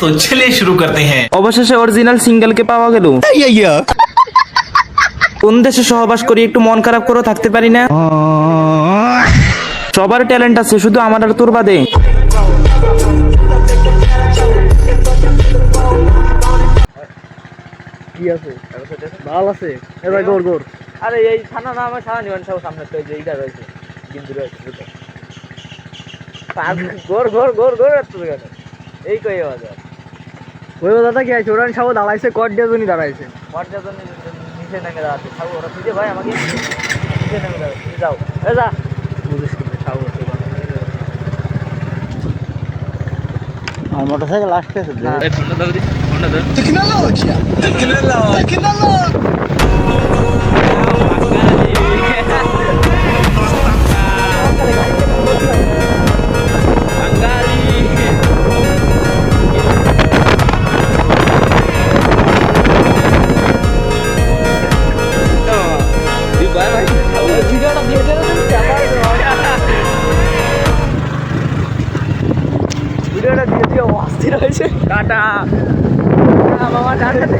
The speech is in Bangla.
তো চলে শুরু করতে হ্যাঁ অবশেষে অরিজিনাল সিঙ্গেলকে পাওয়া গেল কোন দেশে সহবাস করি একটু মন খারাপ করে থাকতে পারি না সবার ট্যালেন্ট আছে শুধু আমার আর তোর বাদে কি আছে ভালো আছে আরে এই ছানা না আমার সারা জীবন সব সামনে তো এই জায়গা রয়েছে গোর গোর গোর গোর এই কই আওয়াজ আর ওই দাদা কি আছে? ওরা সব দাঁড়াইছে কট দাঁড়াইছে। মর্যাদা নিচে নেমে দাঁড়াচ্ছে। ওরা খুঁজে ভাই আমাকে। নিচে নেমে দাঁড়াচ্ছে। তুমি যাও। এ যা। বুঝিস কিন্তু সাহস আছে বাবা। এই ফোনটা ধরে দিস করে দিয়ে দিয়ে অস্থির হয়েছে কাটা বাবা গেছে